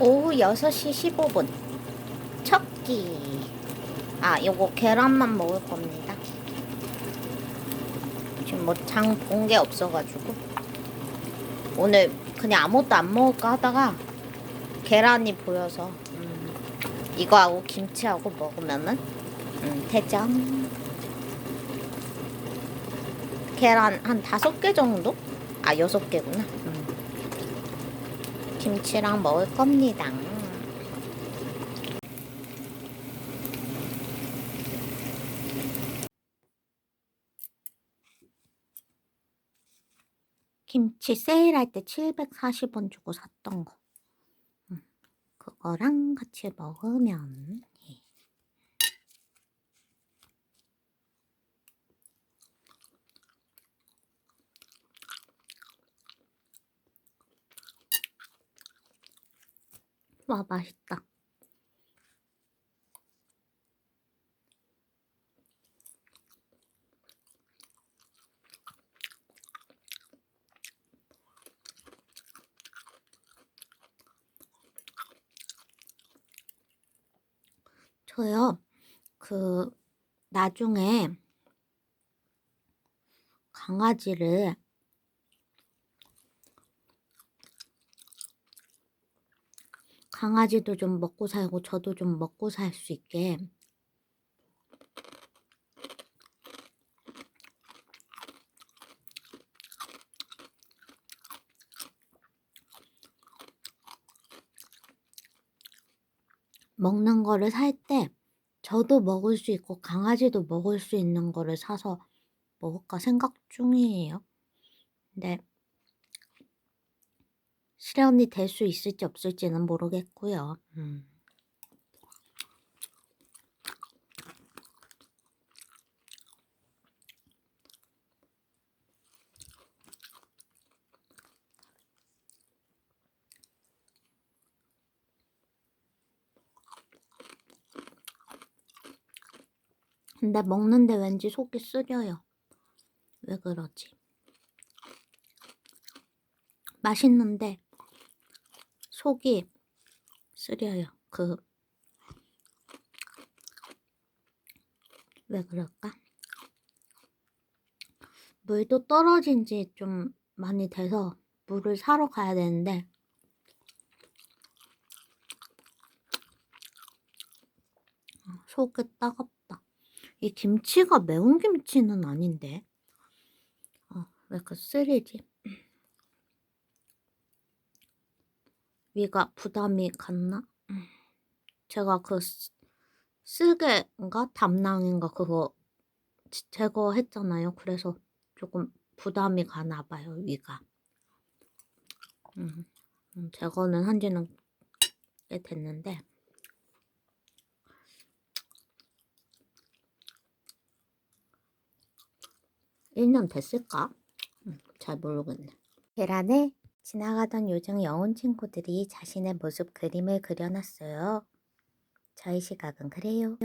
오후 6시 15분. 첫 끼. 아, 요거 계란만 먹을 겁니다. 지금 뭐 장 본 게 없어가지고. 오늘 그냥 아무것도 안 먹을까 하다가 계란이 보여서 음, 이거하고 김치하고 먹으면은 음, 대장. 계란 한 다섯 개 정도? 아, 여섯 개구나. 음. 김치랑 먹을 겁니다. 김치 세일할 때 740원 주고 샀던 거. 음, 그거랑 같이 먹으면 와 맛있다. 저요, 그, 나중에 강아지를 강아지도 좀 먹고 살고 저도 좀 먹고 살 수 있게 먹는 거를 살 때 저도 먹을 수 있고 강아지도 먹을 수 있는 거를 사서 먹을까 생각 중이에요. 근데 실현이 될 수 있을지 없을지는 모르겠고요. 음. 근데 먹는데 왠지 속이 쓰려요. 왜 그러지? 맛있는데 속이 쓰려요. 그, 왜 그럴까? 물도 떨어진 지 좀 많이 돼서 물을 사러 가야 되는데, 아, 속이 따갑다. 이 김치가 매운 김치는 아닌데, 어, 왜 그 쓰리지? 위가 부담이 갔나? 제가 그 쓰- 쓰개인가 담낭인가 그거 지- 제거했잖아요. 그래서 조금 부담이 가나 봐요, 위가. 음, 음, 제거는 한 지는 꽤 됐는데. 일년 됐을까? 음, 잘 모르겠네. 계란에 지나가던 요정 여운 친구들이 자신의 모습 그림을 그려놨어요. 저희 시각은 그래요.